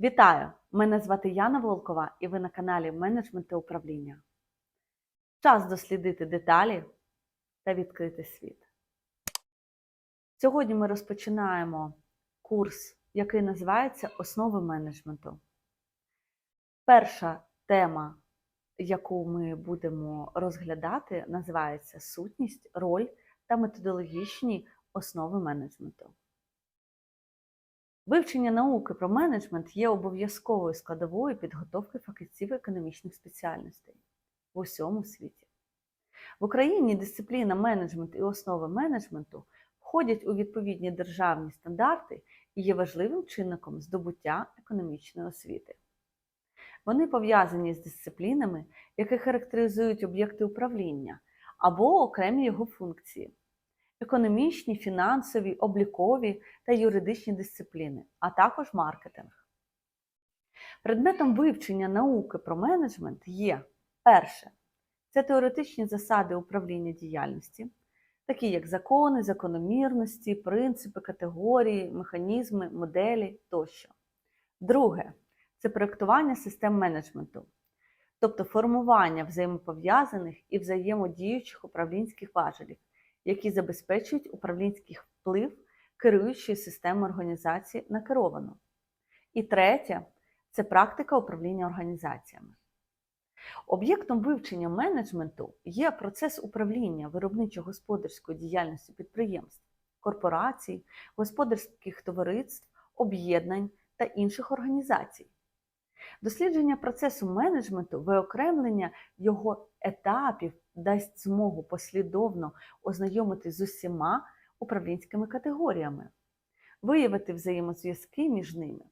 Вітаю! Мене звати Яна Волкова і ви на каналі Менеджмент та управління. Час дослідити деталі та відкрити світ. Сьогодні ми розпочинаємо курс, який називається Основи менеджменту. Перша тема, яку ми будемо розглядати, називається Сутність, роль та методологічні основи менеджменту. Вивчення науки про менеджмент є обов'язковою складовою підготовки фахівців економічних спеціальностей в усьому світі. В Україні дисципліна менеджмент і основи менеджменту входять у відповідні державні стандарти і є важливим чинником здобуття економічної освіти. Вони пов'язані з дисциплінами, які характеризують об'єкти управління або окремі його функції економічні, фінансові, облікові та юридичні дисципліни, а також маркетинг. Предметом вивчення науки про менеджмент є перше це теоретичні засади управління діяльності, такі як закони, закономірності, принципи, категорії, механізми, моделі тощо. Друге це проєктування систем менеджменту, тобто формування взаємопов'язаних і взаємодіючих управлінських важелів які забезпечують управлінський вплив керуючої системи організації на керовану. І третє це практика управління організаціями. Об'єктом вивчення менеджменту є процес управління виробничо-господарської діяльності підприємств, корпорацій, господарських товариств, об'єднань та інших організацій. Дослідження процесу менеджменту, виокремлення його етапів дасть змогу послідовно ознайомитись з усіма управлінськими категоріями, виявити взаємозв'язки між ними,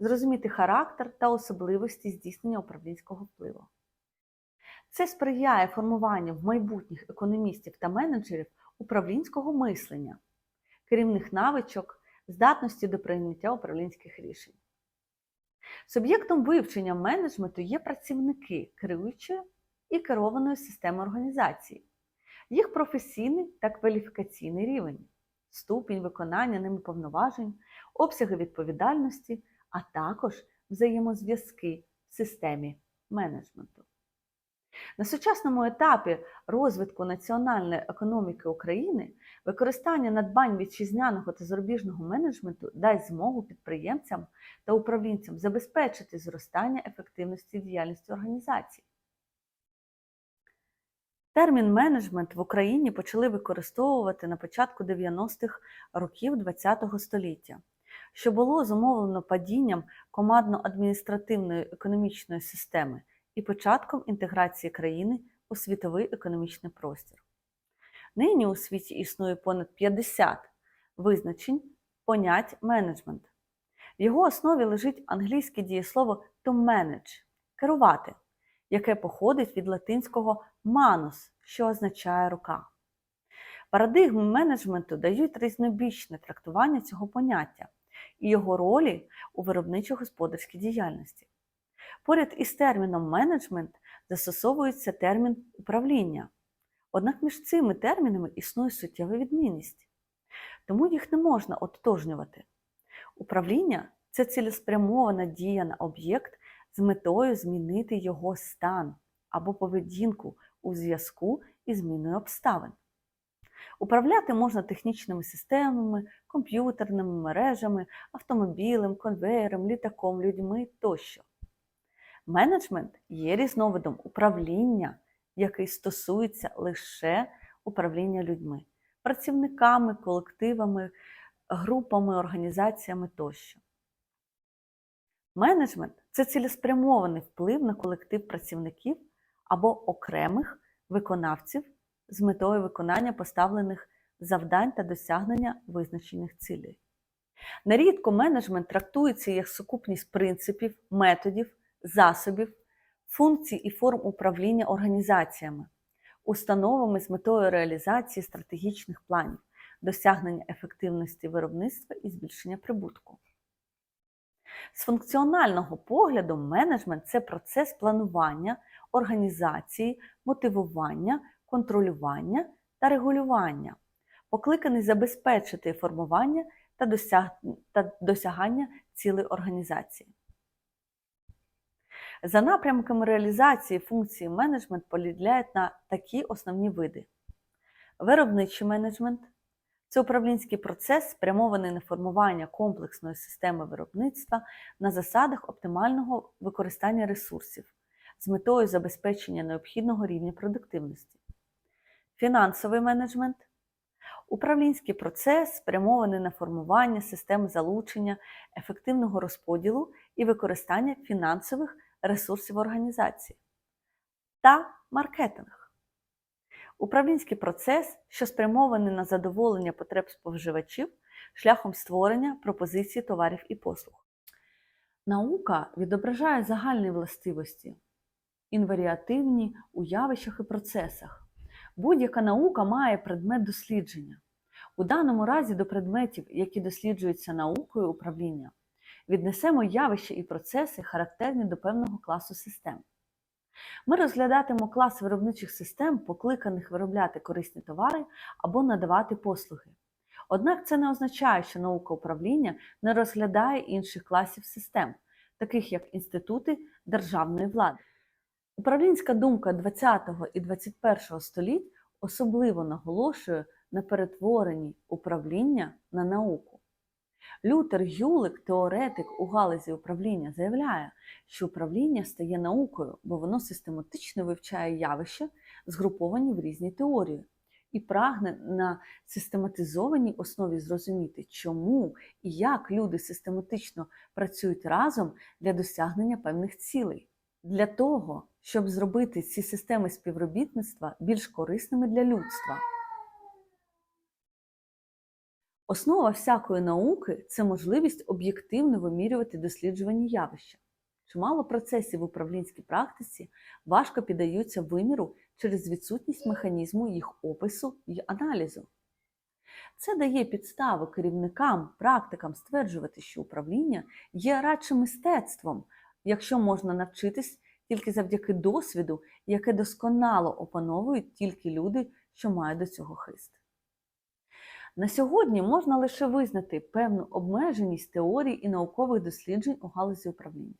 зрозуміти характер та особливості здійснення управлінського впливу. Це сприяє формуванню в майбутніх економістів та менеджерів управлінського мислення, керівних навичок, здатності до прийняття управлінських рішень. Суб'єктом вивчення менеджменту є працівники керуючої і керованої системи організації, їх професійний та кваліфікаційний рівень, ступінь виконання ними повноважень, обсяги відповідальності, а також взаємозв'язки в системі менеджменту. На сучасному етапі розвитку національної економіки України використання надбань вітчизняного та зарубіжного менеджменту дасть змогу підприємцям та управлінцям забезпечити зростання ефективності діяльності організації. Термін менеджмент в Україні почали використовувати на початку 90-х років ХХ століття, що було зумовлено падінням командно-адміністративної економічної системи і початком інтеграції країни у світовий економічний простір. Нині у світі існує понад 50 визначень понять менеджмент. В його основі лежить англійське дієслово to manage керувати, яке походить від латинського manus, що означає рука. Парадигми менеджменту дають різнобічне трактування цього поняття і його ролі у виробничо-господарській діяльності. Поряд із терміном менеджмент застосовується термін управління. Однак між цими термінами існує суттєва відмінність, тому їх не можна ототожнювати. Управління це цілеспрямована дія на об'єкт з метою змінити його стан або поведінку у зв'язку із зміною обставин. Управляти можна технічними системами, комп'ютерними мережами, автомобілем, конвеєром, літаком, людьми тощо. Менеджмент є різновидом управління, який стосується лише управління людьми, працівниками, колективами, групами, організаціями тощо. Менеджмент це цілеспрямований вплив на колектив працівників або окремих виконавців з метою виконання поставлених завдань та досягнення визначених цілей. Нерідко менеджмент трактується як сукупність принципів, методів, засобів, функцій і форм управління організаціями, установами з метою реалізації стратегічних планів, досягнення ефективності виробництва і збільшення прибутку. З функціонального погляду, менеджмент це процес планування, організації, мотивування, контролювання та регулювання, покликаний забезпечити формування та досягання цілей організації. За напрямками реалізації функції менеджмент поділяють на такі основні види: виробничий менеджмент це управлінський процес, спрямований на формування комплексної системи виробництва на засадах оптимального використання ресурсів з метою забезпечення необхідного рівня продуктивності. Фінансовий менеджмент управлінський процес, спрямований на формування системи залучення, ефективного розподілу і використання фінансових ресурсів організації. Та маркетинг. Управлінський процес, що спрямований на задоволення потреб споживачів шляхом створення пропозицій товарів і послуг. Наука відображає загальні властивості, інваріативні у явищах і процесах. Будь-яка наука має предмет дослідження. У даному разі до предметів, які досліджуються наукою управління, віднесемо явища і процеси, характерні до певного класу систем. Ми розглядатимемо клас виробничих систем, покликаних виробляти корисні товари або надавати послуги. Однак це не означає, що наука управління не розглядає інших класів систем, таких як інститути державної влади. Управлінська думка ХХ і ХХІ століть особливо наголошує на перетворенні управління на науку. Лютер Юлик, теоретик у галузі управління, заявляє, що управління стає наукою, бо воно систематично вивчає явища, згруповані в різні теорії, і прагне на систематизованій основі зрозуміти, чому і як люди систематично працюють разом для досягнення певних цілей. Для того, щоб зробити ці системи співробітництва більш корисними для людства. Основа всякої науки це можливість об'єктивно вимірювати досліджувані явища. Чимало процесів в управлінській практиці важко піддаються виміру через відсутність механізму їх опису і аналізу. Це дає підставу керівникам, практикам стверджувати, що управління є радше мистецтвом, якщо можна навчитись тільки завдяки досвіду, яке досконало опановують тільки люди, що мають до цього хист. На сьогодні можна лише визнати певну обмеженість теорій і наукових досліджень у галузі управління.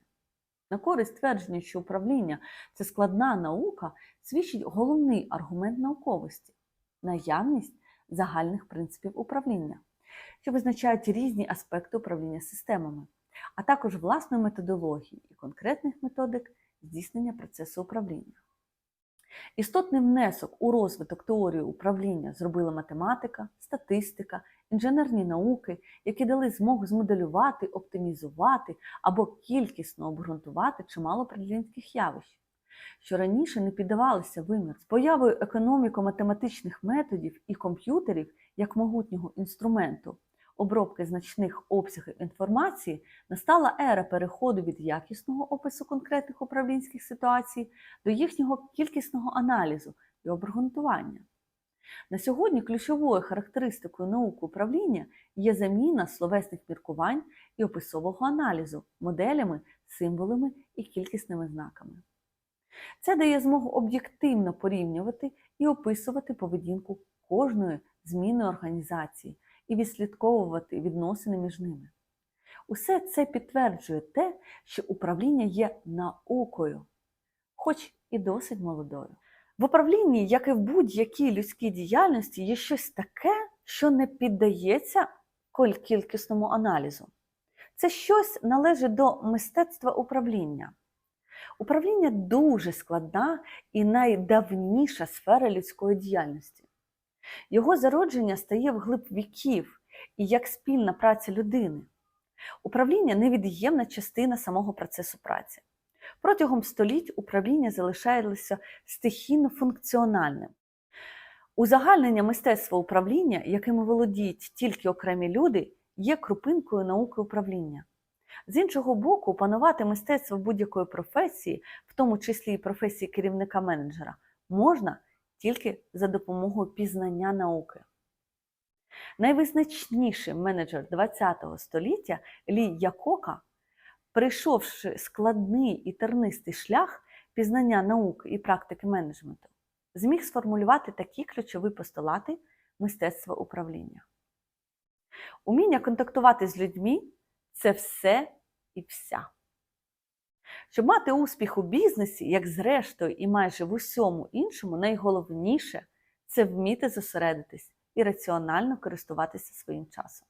На користь твердження, що управління це складна наука, свідчить головний аргумент науковості наявність загальних принципів управління, що визначають різні аспекти управління системами, а також власної методології і конкретних методик здійснення процесу управління. Істотний внесок у розвиток теорії управління зробила математика, статистика, інженерні науки, які дали змогу змоделювати, оптимізувати або кількісно обґрунтувати чимало управлінських явищ, що раніше не піддавалися вимір. З появою економіко-математичних методів і комп'ютерів як могутнього інструменту обробки значних обсягів інформації настала ера переходу від якісного опису конкретних управлінських ситуацій до їхнього кількісного аналізу і обґрунтування. На сьогодні ключовою характеристикою науки управління є заміна словесних міркувань і описового аналізу моделями, символами і кількісними знаками. Це дає змогу об'єктивно порівнювати і описувати поведінку кожної змінної організації і відслідковувати відносини між ними. Усе це підтверджує те, що управління є наукою, хоч і досить молодою. В управлінні, як і в будь-якій людській діяльності, є щось таке, що не піддається кількісному аналізу. Це щось належить до мистецтва управління. Управління дуже складна і найдавніша сфера людської діяльності. Його зародження стає вглиб віків і як спільна праця людини. Управління невід'ємна частина самого процесу праці. Протягом століть управління залишалося стихійно функціональним. Узагальнення мистецтва управління, якими володіють тільки окремі люди, є крупинкою науки управління. З іншого боку, опанувати мистецтво будь-якої професії, в тому числі і професії керівника-менеджера, можна тільки за допомогою пізнання науки. Найвизначніший менеджер ХХ століття Лі Якока, прийшовши складний і тернистий шлях пізнання науки і практики менеджменту, зміг сформулювати такі ключові постулати мистецтва управління. Уміння контактувати з людьми це все і вся. Щоб мати успіх у бізнесі, як зрештою і майже в усьому іншому, найголовніше це вміти зосередитись і раціонально користуватися своїм часом.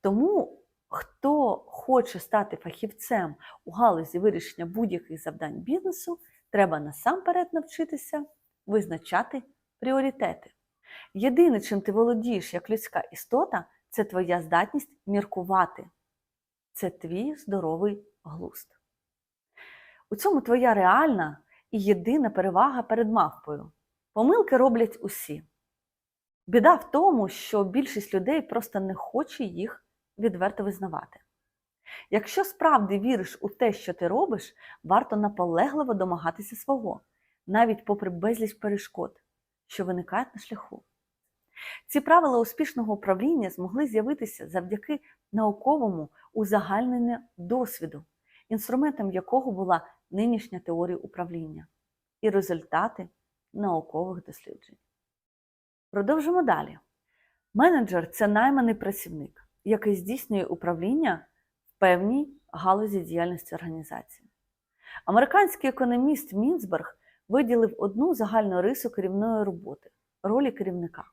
Тому, хто хоче стати фахівцем у галузі вирішення будь-яких завдань бізнесу, треба насамперед навчитися визначати пріоритети. Єдине, чим ти володієш як людська істота, це твоя здатність міркувати. Це твій здоровий глузд. У цьому твоя реальна і єдина перевага перед мавпою. Помилки роблять усі. Біда в тому, що більшість людей просто не хоче їх відверто визнавати. Якщо справді віриш у те, що ти робиш, варто наполегливо домагатися свого, навіть попри безліч перешкод, що виникають на шляху. Ці правила успішного управління змогли з'явитися завдяки науковому узагальненню досвіду, інструментом якого була нинішня теорія управління і результати наукових досліджень. Продовжимо далі. Менеджер це найманий працівник, який здійснює управління в певній галузі діяльності організації. Американський економіст Мінцберг виділив одну загальну рису керівної роботи ролі керівника.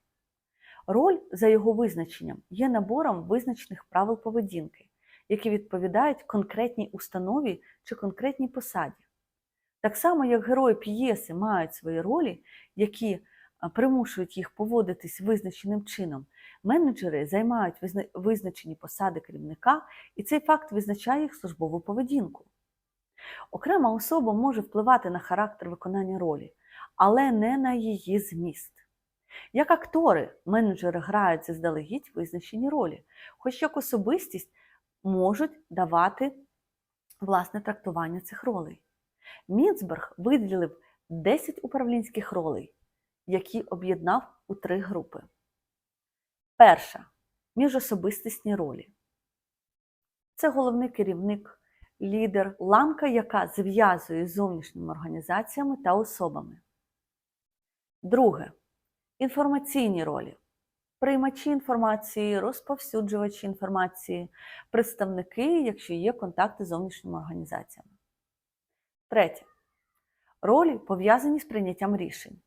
Роль, за його визначенням, є набором визначених правил поведінки, які відповідають конкретній установі чи конкретній посаді. Так само, як герої п'єси мають свої ролі, які примушують їх поводитись визначеним чином, менеджери займають визначені посади керівника, і цей факт визначає їх службову поведінку. Окрема особа може впливати на характер виконання ролі, але не на її зміст. Як актори, менеджери грають заздалегідь визначені ролі, хоч як особистість можуть давати власне трактування цих ролей. Мінцберг виділив 10 управлінських ролей, які об'єднав у три групи. Перша міжособистісні ролі. Це головний керівник, лідер, ланка, яка зв'язує з зовнішніми організаціями та особами. Друге інформаційні ролі. Приймачі інформації, розповсюджувачі інформації, представники, якщо є контакти з зовнішніми організаціями. Третє. Ролі пов'язані з прийняттям рішень.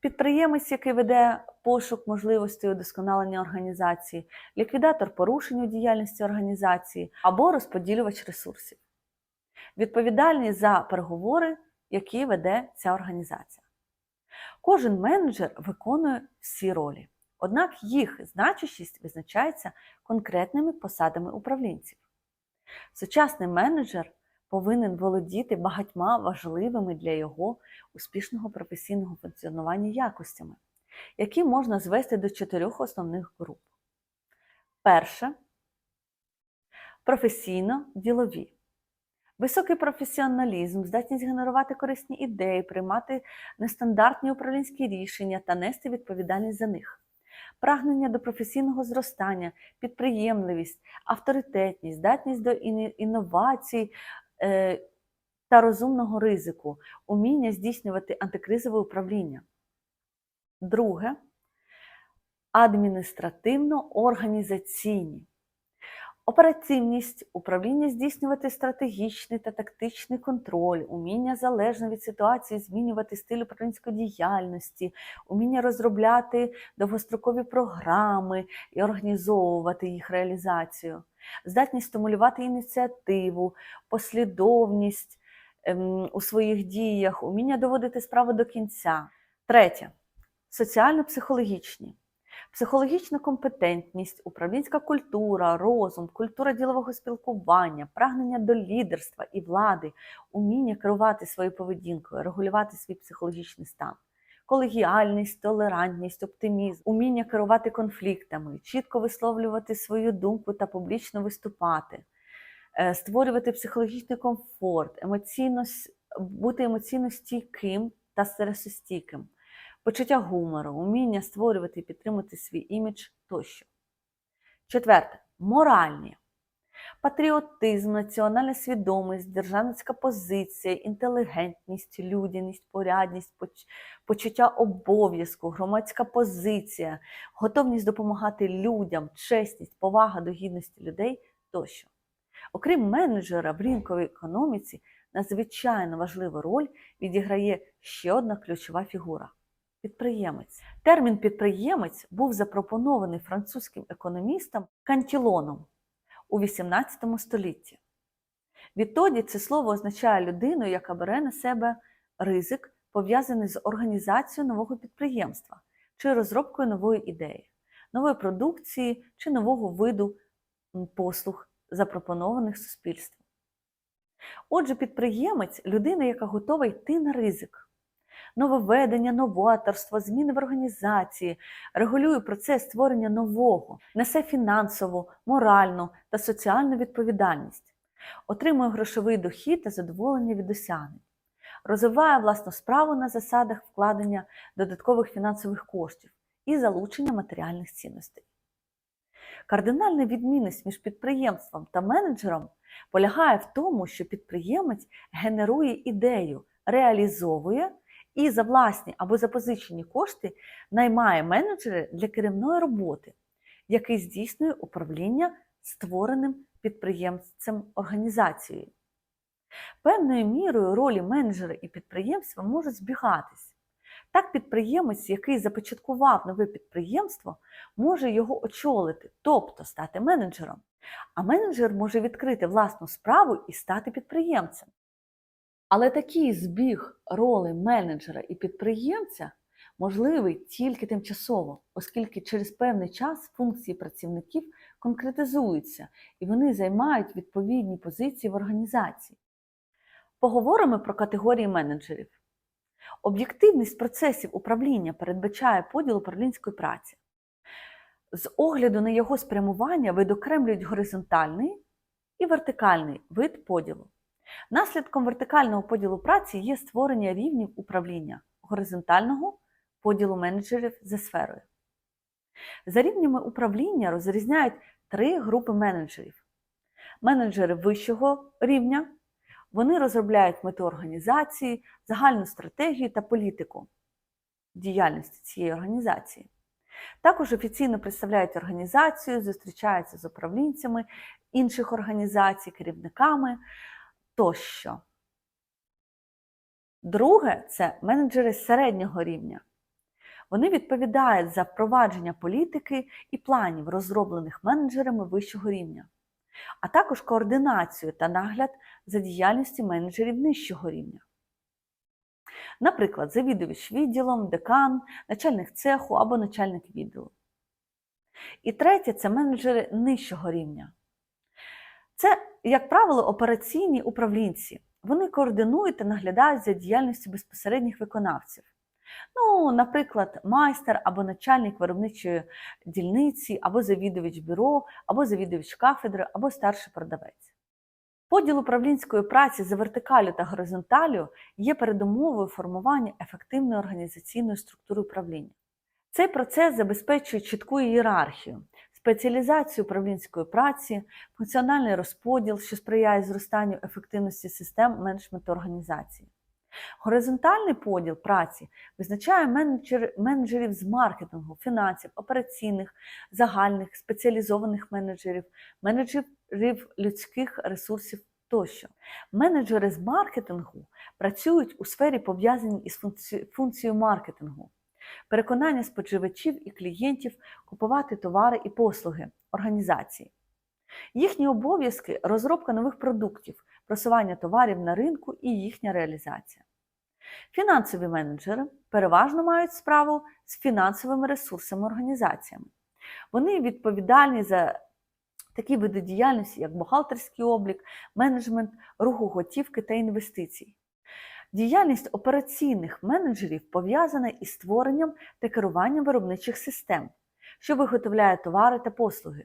Підприємець, який веде пошук можливостей удосконалення організації, ліквідатор порушень у діяльності організації або розподілювач ресурсів. Відповідальний за переговори, які веде ця організація. Кожен менеджер виконує всі ролі, однак їх значущість визначається конкретними посадами управлінців. Сучасний менеджер повинен володіти багатьма важливими для його успішного професійного функціонування якостями, які можна звести до чотирьох основних груп. Перше професійно-ділові. Високий професіоналізм, здатність генерувати корисні ідеї, приймати нестандартні управлінські рішення та нести відповідальність за них. Прагнення до професійного зростання, підприємливість, авторитетність, здатність до інновацій е, та розумного ризику, уміння здійснювати антикризове управління. Друге адміністративно-організаційні. Оперативність, управління здійснювати стратегічний та тактичний контроль, уміння залежно від ситуації змінювати стиль управлінської діяльності, уміння розробляти довгострокові програми і організовувати їх реалізацію, здатність стимулювати ініціативу, послідовність ем, у своїх діях, уміння доводити справу до кінця. Третє соціально-психологічні. Психологічна компетентність, управлінська культура, розум, культура ділового спілкування, прагнення до лідерства і влади, уміння керувати своєю поведінкою, регулювати свій психологічний стан, колегіальність, толерантність, оптимізм, уміння керувати конфліктами, чітко висловлювати свою думку та публічно виступати, е, створювати психологічний комфорт, емоційно, бути емоційно стійким та стресостійким почуття гумору, уміння створювати і підтримувати свій імідж тощо. Четверте моральні. Патріотизм, національна свідомість, державницька позиція, інтелігентність, людяність, порядність, почуття обов'язку, громадська позиція, готовність допомагати людям, чесність, повага до гідності людей тощо. Окрім менеджера в ринковій економіці, надзвичайно важливу роль відіграє ще одна ключова фігура підприємець. Термін підприємець був запропонований французьким економістом Кантілоном у XVIII столітті. Відтоді це слово означає людину, яка бере на себе ризик, пов'язаний з організацією нового підприємства чи розробкою нової ідеї, нової продукції чи нового виду послуг, запропонованих суспільством. Отже, підприємець людина, яка готова йти на ризик. Нововведення, новаторство, зміни в організації, регулює процес створення нового, несе фінансову, моральну та соціальну відповідальність, отримує грошовий дохід та задоволення від досягнень, розвиває власну справу на засадах вкладення додаткових фінансових коштів і залучення матеріальних цінностей. Кардинальна відмінність між підприємством та менеджером полягає в тому, що підприємець генерує ідею, реалізовує і за власні або запозичені кошти наймає менеджери для керівної роботи, який здійснює управління створеним підприємцем організацією. Певною мірою ролі менеджера і підприємства можуть збігатись. Так, підприємець, який започаткував нове підприємство, може його очолити, тобто стати менеджером. А менеджер може відкрити власну справу і стати підприємцем. Але такий збіг ролей менеджера і підприємця можливий тільки тимчасово, оскільки через певний час функції працівників конкретизуються і вони займають відповідні позиції в організації. Поговоримо про категорії менеджерів. Об'єктивність процесів управління передбачає поділ управлінської праці. З огляду на його спрямування видокремлюють горизонтальний і вертикальний вид поділу. Наслідком вертикального поділу праці є створення рівнів управління горизонтального поділу менеджерів за сферою. За рівнями управління розрізняють три групи менеджерів: менеджери вищого рівня. Вони розробляють мету організації, загальну стратегію та політику діяльності цієї організації. Також офіційно представляють організацію, зустрічаються з управлінцями інших організацій, керівниками тощо. Друге це менеджери середнього рівня. Вони відповідають за впровадження політики і планів, розроблених менеджерами вищого рівня, а також координацію та нагляд за діяльністю менеджерів нижчого рівня. Наприклад, завідувач відділом, декан, начальник цеху або начальник відділу. І третє це менеджери нижчого рівня. Це, як правило, операційні управлінці. Вони координують та наглядають за діяльністю безпосередніх виконавців. Ну, наприклад, майстер або начальник виробничої дільниці, або завідувач бюро, або завідувач кафедри, або старший продавець. Поділ управлінської праці за вертикалю та горизонталю є передумовою формування ефективної організаційної структури управління. Цей процес забезпечує чітку ієрархію, спеціалізацію управлінської праці, функціональний розподіл, що сприяє зростанню ефективності систем менеджменту організації. Горизонтальний поділ праці визначає менеджер, менеджерів з маркетингу, фінансів, операційних, загальних, спеціалізованих менеджерів, менеджерів людських ресурсів тощо. Менеджери з маркетингу працюють у сфері, пов'язаній із функцією маркетингу, переконання споживачів і клієнтів купувати товари і послуги організації. Їхні обов'язки розробка нових продуктів, просування товарів на ринку і їхня реалізація. Фінансові менеджери переважно мають справу з фінансовими ресурсами організаціями. Вони відповідальні за такі види діяльності, як бухгалтерський облік, менеджмент, руху готівки та інвестицій. Діяльність операційних менеджерів пов'язана із створенням та керуванням виробничих систем, що виготовляє товари та послуги.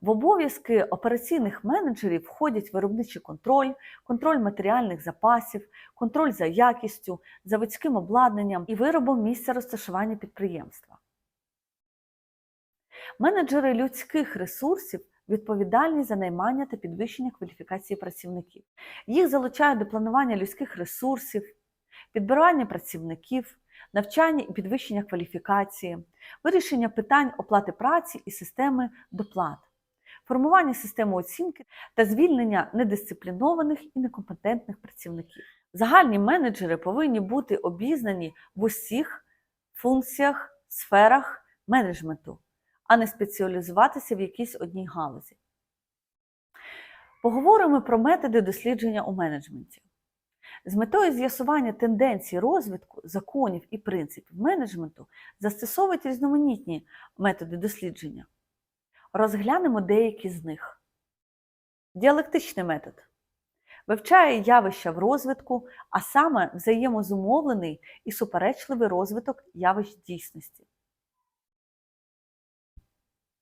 В обов'язки операційних менеджерів входять виробничий контроль, контроль матеріальних запасів, контроль за якістю, заводським обладнанням і виробом місця розташування підприємства. Менеджери людських ресурсів відповідальні за наймання та підвищення кваліфікації працівників. Їх залучають до планування людських ресурсів, підбирання працівників, навчання і підвищення кваліфікації, вирішення питань оплати праці і системи доплат, формування системи оцінки та звільнення недисциплінованих і некомпетентних працівників. Загальні менеджери повинні бути обізнані в усіх функціях, сферах менеджменту, а не спеціалізуватися в якійсь одній галузі. Поговоримо про методи дослідження у менеджменті. З метою з'ясування тенденцій розвитку, законів і принципів менеджменту застосовують різноманітні методи дослідження. Розглянемо деякі з них. Діалектичний метод вивчає явища в розвитку, а саме взаємозумовлений і суперечливий розвиток явищ дійсності.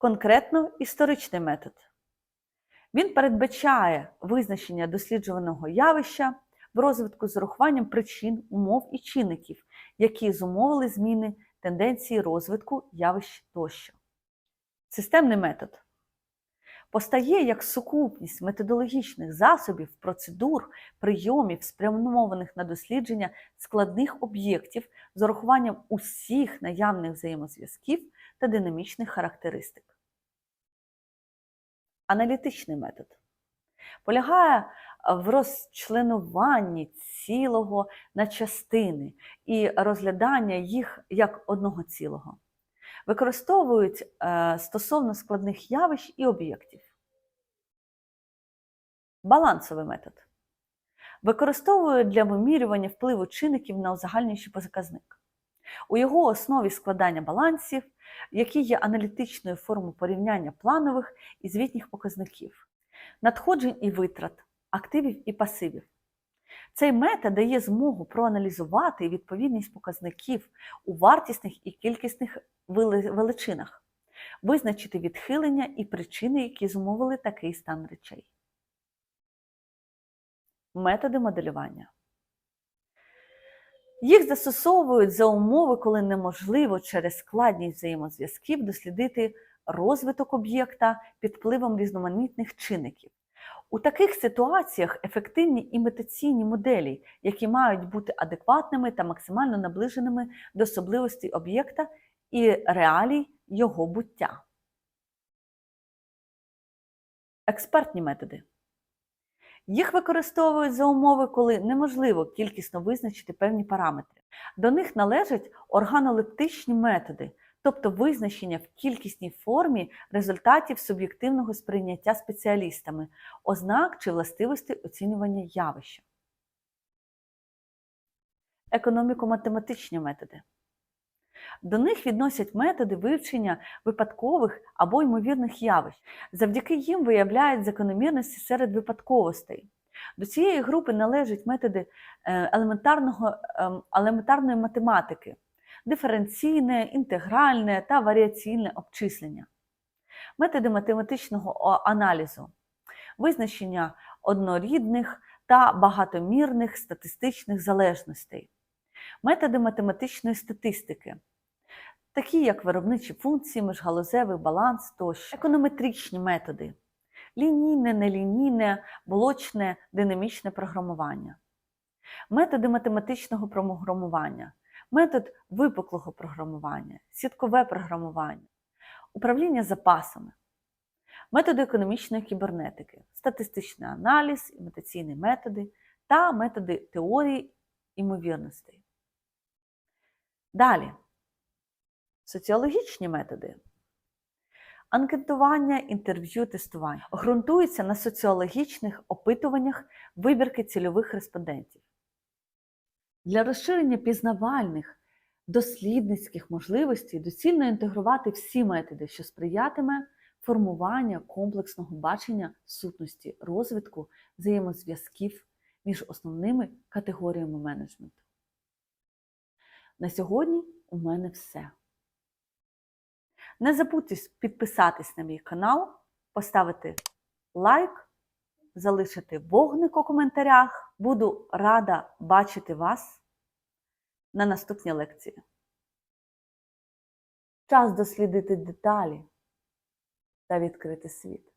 Конкретно історичний метод. Він передбачає визначення досліджуваного явища в розвитку з урахуванням причин, умов і чинників, які зумовили зміни тенденції розвитку явищ тощо. Системний метод постає як сукупність методологічних засобів, процедур, прийомів, спрямованих на дослідження складних об'єктів з урахуванням усіх наявних взаємозв'язків та динамічних характеристик. Аналітичний метод полягає в розчленуванні цілого на частини і розглядання їх як одного цілого. Використовують е, стосовно складних явищ і об'єктів. Балансовий метод використовують для вимірювання впливу чинників на узагальнюючий показник. У його основі складання балансів, які є аналітичною формою порівняння планових і звітніх показників, надходжень і витрат, активів і пасивів. Цей метод дає змогу проаналізувати відповідність показників у вартісних і кількісних величинах, визначити відхилення і причини, які зумовили такий стан речей. Методи моделювання. Їх застосовують за умови, коли неможливо через складність взаємозв'язків дослідити розвиток об'єкта під впливом різноманітних чинників. У таких ситуаціях ефективні імітаційні моделі, які мають бути адекватними та максимально наближеними до особливостей об'єкта і реалій його буття. Експертні методи. Їх використовують за умови, коли неможливо кількісно визначити певні параметри. До них належать органолептичні методи, тобто визначення в кількісній формі результатів суб'єктивного сприйняття спеціалістами, ознак чи властивостей оцінювання явища. Економіко-математичні методи. До них відносять методи вивчення випадкових або ймовірних явищ. Завдяки їм виявляють закономірності серед випадковостей. До цієї групи належать методи е, елементарного, ем, елементарної математики, диференційне, інтегральне та варіаційне обчислення, методи математичного аналізу, визначення однорідних та багатомірних статистичних залежностей, методи математичної статистики такі як виробничі функції, міжгалузевий баланс тощо, економетричні методи, лінійне, нелінійне, блочне, динамічне програмування, методи математичного програмування, метод випуклого програмування, сіткове програмування, управління запасами. Методи економічної кібернетики, статистичний аналіз, імітаційні методи та методи теорії імовірностей. Далі Соціологічні методи. Анкетування, інтерв'ю, тестування ґрунтуються на соціологічних опитуваннях вибірки цільових респондентів. Для розширення пізнавальних, дослідницьких можливостей доцільно інтегрувати всі методи, що сприятиме формуванню комплексного бачення сутності розвитку взаємозв'язків між основними категоріями менеджменту. На сьогодні у мене все. Не забудьте підписатись на мій канал, поставити лайк, залишити вогник у коментарях. Буду рада бачити вас на наступній лекції. Час дослідити деталі та відкрити світ.